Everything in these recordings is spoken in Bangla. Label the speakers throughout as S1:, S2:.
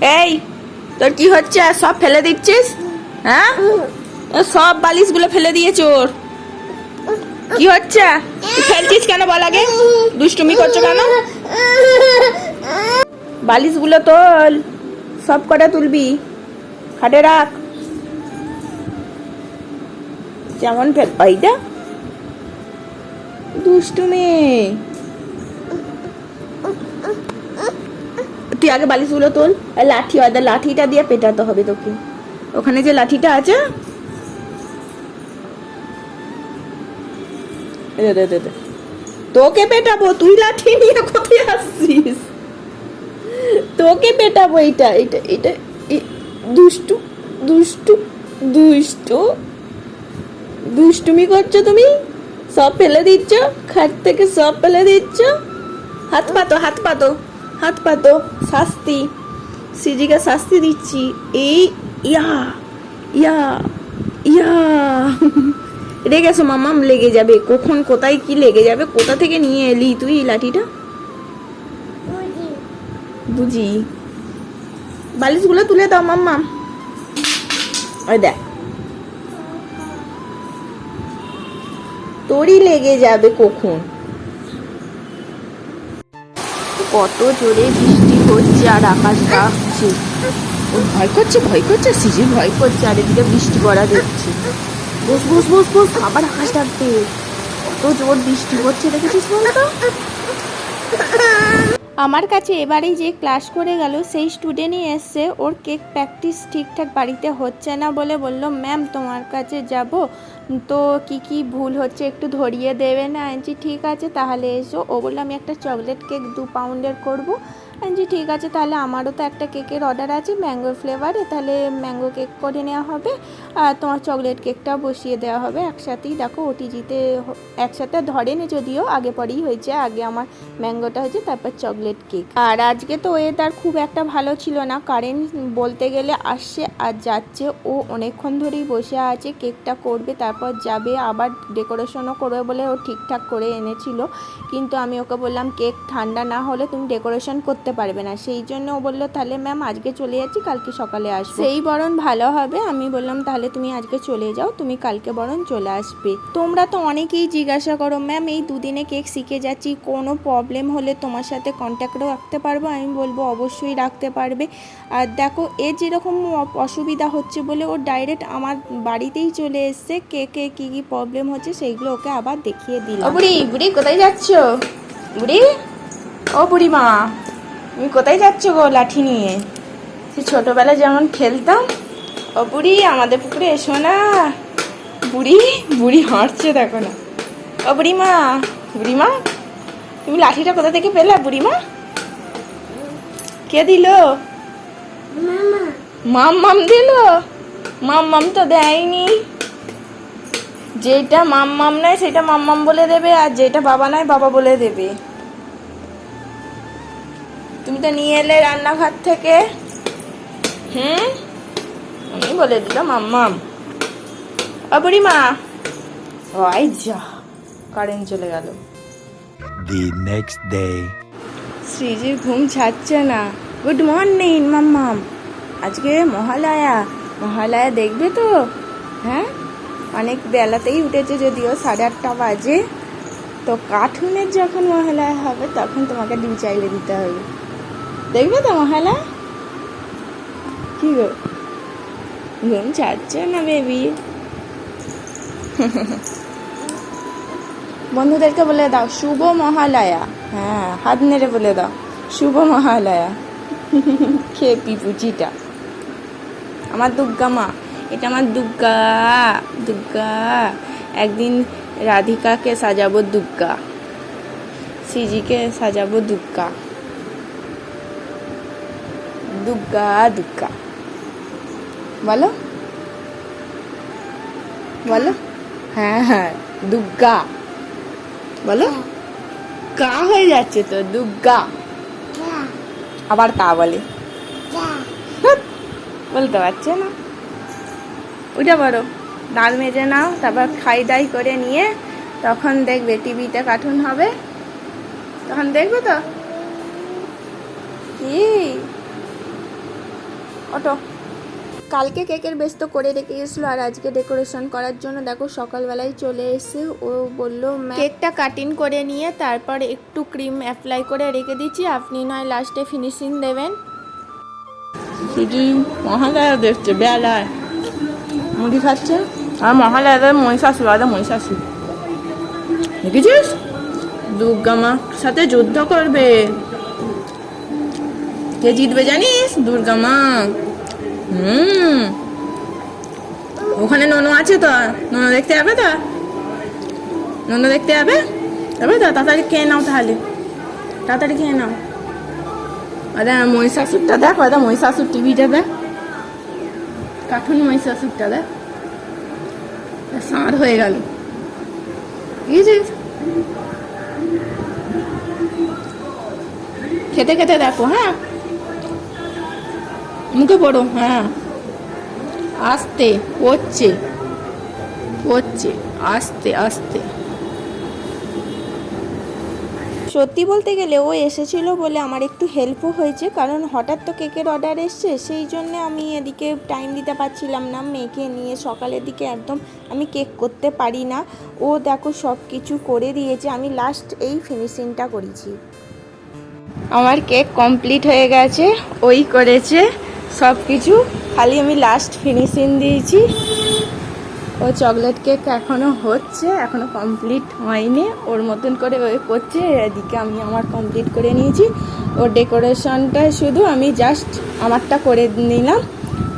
S1: এই, তোর কি হচ্ছে? সব ফেলে দিচ্ছিস? হ্যাঁ? সব বালিশগুলো ফেলে দিয়েছে ওর কি হচ্ছে? ফেলছিস কেন বল আগে? দুষ্টুমি করছ কেন? বালিশগুলো তোল। সব কটা তুলবি। খাটে রাখ। যেমন ফেল এইটা দুষ্টু মেয়ে তুই আগে বালিশগুলো তোল লাঠি আর লাঠিটা দিয়ে পেটাতে হবে তোকে। ওখানে যে লাঠিটা আছে। তোকে পেটাবো, তুই লাঠি নিয়ে কোথায় আসছিস? তোকে পেটাবো এইটা এটা এটা দুষ্টু দুষ্টু দুষ্টু। দুষ্টুমি করছ তুমি? সব ফেলে দিচ্ছ? খাট থেকে সব ফেলে দিচ্ছ? হাত পাতো হাত পাতো। হাত পাতো শাস্তি। সিজিকে শাস্তি দিচ্ছি। এই ইয়া ইয়া ইয়া। রেগেছো মামাম লেগে যাবে। কখন কোথায় কি লেগে যাবে? কোথা থেকে নিয়ে এলি তুই লাঠিটা? বুঝি। বালিশগুলো তুলে দাও মাম্মাম ওই দেখ। তোরই লেগে যাবে কখন। কত জোরে বৃষ্টি হচ্ছে আর আকাশ ডাকছে ও ভয় করছে ভয় করছে সিজি ভয় করছে, আর এদিকে বৃষ্টি পড়া দেখছে। বস বস বস বস, আবার আকাশ ডাকবে কত জোর বৃষ্টি হচ্ছে, দেখেছিস বলতো?
S2: আমার কাছে এবারেই যে ক্লাস করে গেল, সেই স্টুডেন্টই এসছে ওর কেক প্র্যাকটিস ঠিকঠাক বাড়িতে হচ্ছে না বলে বলল ম্যাম তোমার কাছে যাব। তো কি কি ভুল হচ্ছে একটু ধরিয়ে দেবে না আনছি ঠিক আছে, তাহলে এসো। ও বলল, আমি একটা চকলেট কেক দু পাউন্ডের করব। আনছি ঠিক আছে। তাহলে আমারও তো একটা কেকের অর্ডার আছে, ম্যাঙ্গো ফ্লেভারে তাহলে ম্যাঙ্গো কেক করে নেওয়া হবে। আর তোমার চকলেট কেকটা বসিয়ে দেওয়া হবে একসাথেই। দেখো ওটিজিতে একসাথে ধরেনি যদিও, আগে পরেই হয়েছে, আগে আমার ম্যাঙ্গোটা হয়েছে, তারপর চকলেট কেক। আর আজকে তো ওয়েদার খুব একটা ভালো ছিল না। কারেন্ট বলতে গেলে আসছে আর যাচ্ছে। ও অনেকক্ষণ ধরেই বসে আছে, কেকটা করবে, তারপর যাবে। আবার ডেকোরেশনও করবে বলে ও ঠিকঠাক করে এনেছিল। কিন্তু আমি ওকে বললাম, কেক ঠান্ডা না হলে তুমি ডেকোরেশন করতে পারবে না। সেই জন্য ও বলল তাহলে ম্যাম আজকে চলে যাচ্ছি কালকে সকালে আসবে। সেই বরং ভালো হবে আমি বললাম তাহলে তুমি আজকে চলে যাও তুমি কালকে বরং চলে আসবে। তোমরা তো অনেকেই জিজ্ঞাসা করো ম্যাম এই দুদিনে কেক শিখে যাচ্ছি কোনো প্রবলেম হলে তোমার সাথে কন্ট্যাক্টও রাখতে পারব? আমি বলব অবশ্যই রাখতে পারবে। আর দেখো এর যেরকম অসুবিধা হচ্ছে বলে ও ডাইরেক্ট আমার বাড়িতেই চলে এসছে কে কে কী কী প্রবলেম হচ্ছে সেইগুলো ওকে আবার দেখিয়ে
S1: ও
S2: দিলাম
S1: বুড়ি বুড়ি কোথায় যাচ্ছ? বুড়ি? ও বুড়ি মা তুমি কোথায় যাচ্ছ গো লাঠি নিয়ে? সে ছোটবেলায় যেমন খেলতাম। ও বুড়ি আমাদের পুকুরে এসো না। বুড়ি বুড়ি হাঁটছে দেখো না। ও বুড়ি মা বুড়ি মা তুমি লাঠিটা কোথা থেকে পেলে বুড়ি মা কে দিল? মাম। মাম দিল? মাম মাম তো দেয়নি। যেটা মাম মাম নেয় সেটা মাম মাম বলে দেবে আর যেটা বাবা নেয় বাবা বলে দেবে। তুমি তো নিয়ে এলে রান্নাঘর থেকে। হুম? আমি বলে দিলাম মাম্মাম ও মা ওই যা কারেন্ট চলে গেল।
S3: The next day.
S1: শ্রীজির ঘুম ছাড়ছে না। গুড মর্নিং মাম্মাম আজকে মহালয়া। মহালয়া দেখবে তো? হ্যাঁ? অনেক বেলাতেই উঠেছে যদিও সাড়ে আটটা বাজে। তো কার্টুনের যখন মহালয়া হবে তখন তোমাকে ডিম চাইলে দিতে হবে। দেখবে তো মহালয়া কি গো? ঘুম ছাড়ছে না বেবি বন্ধুদেরকে বলে দাও, শুভ মহালয়া। হ্যাঁ হাত নেড়ে বলে দাও, শুভ মহালয়া। খেপি পুচিটা আমার দুর্গা মা। এটা আমার দুর্গা দুর্গা। একদিন রাধিকাকে সাজাবো দুর্গা। সিজিকে সাজাবো দুর্গা। দুর্গা দুগ্গা বলো বলো হ্যাঁ হ্যাঁ দুগ্গা বলো কা হয়ে যাচ্ছে তো দুগ্গা আবার কা বলে বলতে পারছে না ওইটা পড়ো দাঁত মেজে নাও তারপর খাই দাই করে নিয়ে তখন দেখবে টিভিতে কার্টুন হবে। তখন দেখবে তো? কি? অটো। কালকে কেকের বেশ তো করে রেখে গেছিল আর আজকে ডেকোরেশন করার জন্য দেখো সকালবেলায় চলে এসে ও বলল কেকটা কাটিং করে নিয়ে তারপর একটু ক্রিম অ্যাপ্লাই করে রেখে দিচ্ছি আপনি নয় লাস্টে ফিনিশিং দেবেন।
S4: শুধু মহালয়া দেখছে বেলায়। মুড়ি খাচ্ছে? আর মহালয়াতে মহিষাসুর আদা মহিষাসুর। দেখেছিস? দুর্গা মার সাথে যুদ্ধ করবে। কে জিতবে জানিস? দুর্গা মা। হুম। ওখানে ননু আছে তো। ননু দেখতে যাবে তো? ননু দেখতে যাবে? যাবে তো? তাড়াতাড়ি খেয়ে নাও তাহলে। তাড়াতাড়ি খেয়ে নাও। আরে, মহিষাসুরটা দেখো এটা মহিষাসুর টিভিটা দেখ। কার্টুন মহিষাসুরটা দেখ। সাঁড় হয়ে গেল। খেতে খেতে দেখো হ্যাঁ? মুখে পড়ো হ্যাঁ। আস্তে পড়ছে পড়ছে আস্তে আস্তে।
S1: সত্যি বলতে গেলে ও এসেছিল বলে আমার একটু হেল্পও হয়েছে কারণ হঠাৎ তো কেকের অর্ডার এসছে সেই জন্য আমি এদিকে টাইম দিতে পারছিলাম না। মেয়েকে নিয়ে সকালের দিকে একদম আমি কেক করতে পারি না। ও দেখো সব কিছু করে দিয়েছে আমি লাস্ট এই ফিনিশিংটা করেছি। আমার কেক কমপ্লিট হয়ে গেছে ওই করেছে। সব কিছু খালি আমি লাস্ট ফিনিশিং দিয়েছি। ও চকলেট কেক এখনও হচ্ছে, এখনও কমপ্লিট হয়নি। ওর মতন করে ও করছে, এদিকে আমি আমার কমপ্লিট করে নিয়েছি। ওর ডেকোরেশনটা শুধু আমি জাস্ট আমারটা করে নিলাম।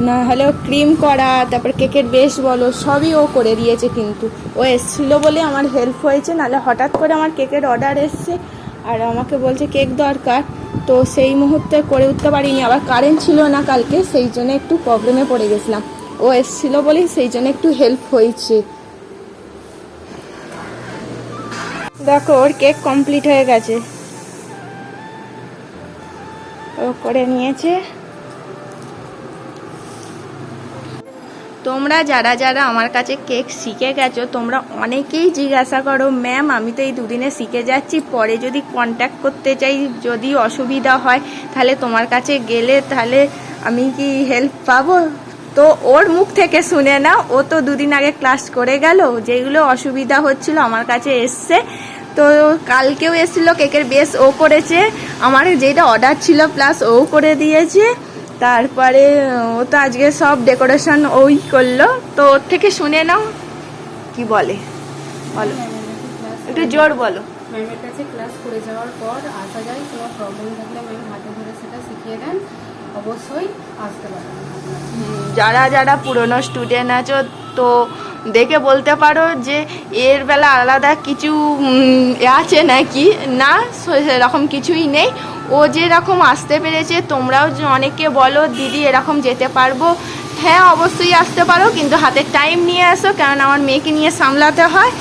S1: না হলে ও ক্রিম করা, তারপর কেকের বেশ বলো, সবই ও করে দিয়েছে কিন্তু। ও এসেছিল বলে আমার হেল্প হয়েছে, নাহলে হঠাৎ করে আমার কেকের অর্ডার এসছে। আর আমাকে বলছে কেক দরকার। তো সেই মুহূর্তে করে উঠতে পারিনি। আবার কারেন্ট ছিল না কালকে, সেই জন্য একটু প্রবলেমে পড়ে গেছিলাম। ও এসেছিল বলেই সেই জন্য একটু হেল্প হয়েছে। দেখো, ওর কেক কমপ্লিট হয়ে গেছে। ও করে নিয়েছে। তোমরা যারা যারা আমার কাছে কেক শিখে গেছো, তোমরা অনেকেই জিজ্ঞাসা করো, ম্যাম, আমি তো এই দুদিনে শিখে যাচ্ছি, পরে যদি কন্ট্যাক্ট করতে চাই, যদি অসুবিধা হয়, তাহলে তোমার কাছে গেলে তাহলে আমি কি হেল্প পাবো? তো ওর মুখ থেকে শুনে না ও তো দুদিন আগে ক্লাস করে গেল, যেগুলো অসুবিধা হচ্ছিল আমার কাছে এসছে। তো কালকেও এসেছিল, কেকের বেস ও করেছে, আমার যেটা অর্ডার ছিল প্লাস ও করে দিয়েছে। তারপরে ও তো আজকে সব ডেকোরেশন ওই করল। তো ওর থেকে শুনে নাও কি বলে? বলো। একটু জোর বলো।
S5: ম্যামের কাছে ক্লাস করে যাওয়ার পর আসা যায় কোনো প্রবলেম থাকলে ম্যাম হাতে ধরে সেটা শিখিয়ে দেন। অবশ্যই আসতে পারেন।
S1: যারা যারা পুরনো স্টুডেন্ট আছো তো দেখে বলতে পারো যে এর বেলা আলাদা কিছু আছে নাকি? না সেরকম কিছুই নেই। ও যেরকম আসতে পেরেছে, তোমরাও যে অনেকে বলো, দিদি এরকম যেতে পারব। হ্যাঁ অবশ্যই আসতে পারো, কিন্তু হাতে টাইম নিয়ে আসো কারণ আমার মেয়েকে নিয়ে সামলাতে হয়।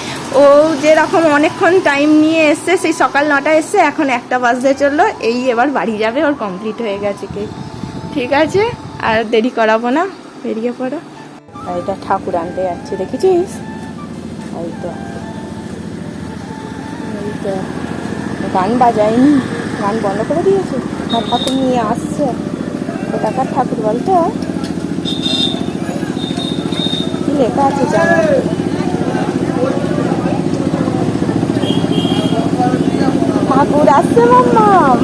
S1: ও যেরকম অনেকক্ষণ টাইম নিয়ে এসছে, সেই সকাল নটা এসছে, এখন একটা বাজতে চলল। এই এবার বাড়ি যাবে, ওর কমপ্লিট হয়ে গেছে কেক ঠিক আছে? আর দেরি করাবো না, বেরিয়ে পড়ো। এটা ঠাকুর আনতে যাচ্ছে, দেখেছিস? এই তো। এই তো। গান বাজায়নি, গান বন্ধ করে দিয়েছে। আর ঠাকুর নিয়ে আসছে। কোথাকার ঠাকুর বলতো? কি লেখা আছে জানো? ঠাকুর আসছে মাম্মাম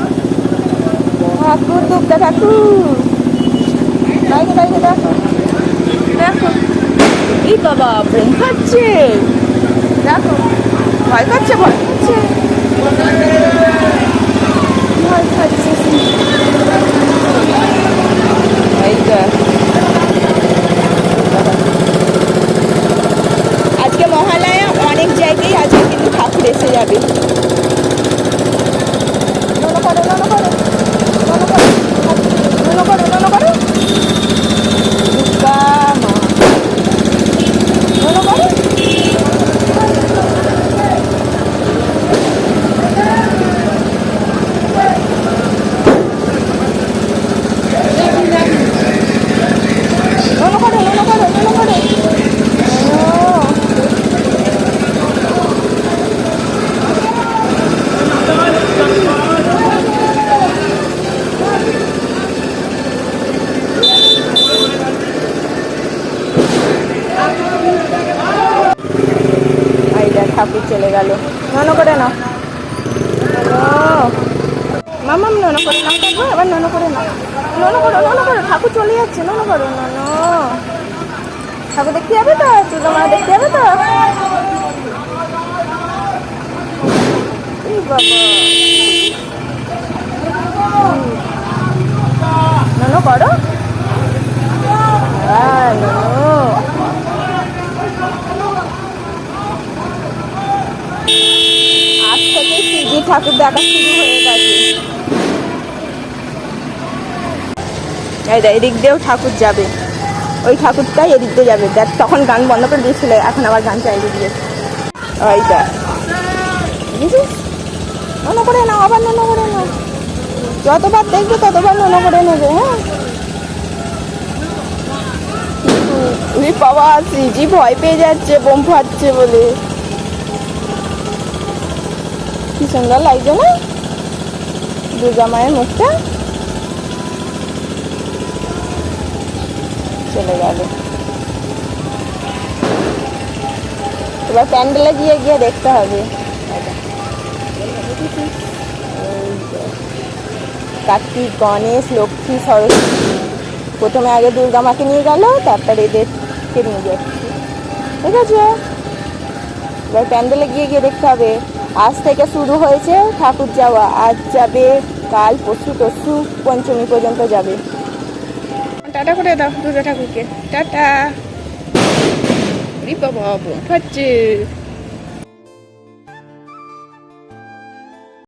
S1: ঠাকুর দুর্গা ঠাকুর। বাইরে বাইরে, দেখো। দেখো। এই বাবা প্রেম খাচ্ছে দেখো ভয় খাচ্ছে ভয় খাচ্ছে ভয় খাচ্ছে এই তো। আজকে মহালয়া অনেক জায়গায় আজকে কিন্তু ঠাকুর এসে যাবে নলো করো নলো করো নলো করো নলো করো নলো করো দুর্গা মা নলো করো ঠাকুর চলে গেল। নন করে না মামাম নন করে নাও। দেখব আবার নন করে নাও। নন করো নন করো ঠাকুর চলে যাচ্ছে নন করো নন ঠাকুর দেখতে যাবে তো? তুলো মা দেখতে যাবে তো? বাবা নন করো হ্যাঁ ননো আজ থেকে সিজি ঠাকুর দেখা শুরু হয়ে গেছে। এদিক দিয়েও ঠাকুর যাবে। ওই ঠাকুরটাই এদিক দিয়ে যাবে। দেখ, তখন গান বন্ধ করে দিয়েছিল, এখন আবার গান চালিয়ে দিয়েছে ওইটা বুঝেছিস মনে করে নাও, আবার মনে করে নাও। যতবার দেখবে ততবার মনে করে নেবে হ্যাঁ? বাবা সিজি ভয় পেয়ে যাচ্ছে, বোম ফাটছে বলে। সুন্দর লাগছে না? দুর্গা মায়ের মুখটা। চলে গেল। এবার প্যান্ডেলে গিয়ে গিয়ে দেখতে হবে। কার্তিক, গণেশ, লক্ষ্মী, সরস্বতী। প্রথমে আগে দুর্গা মাকে নিয়ে গেল, তারপরে এদেরকে নিয়ে যাচ্ছে। ঠিক আছে? এবার প্যান্ডেলে গিয়ে গিয়ে দেখতে হবে। আজ থেকে শুরু হয়েছে ঠাকুর যাওয়া। আজ যাবে, কাল, পরশু টসু পঞ্চমী পর্যন্ত যাবে। টাটা করে দাও দুর্গা ঠাকুরকে। টাটা। বাবা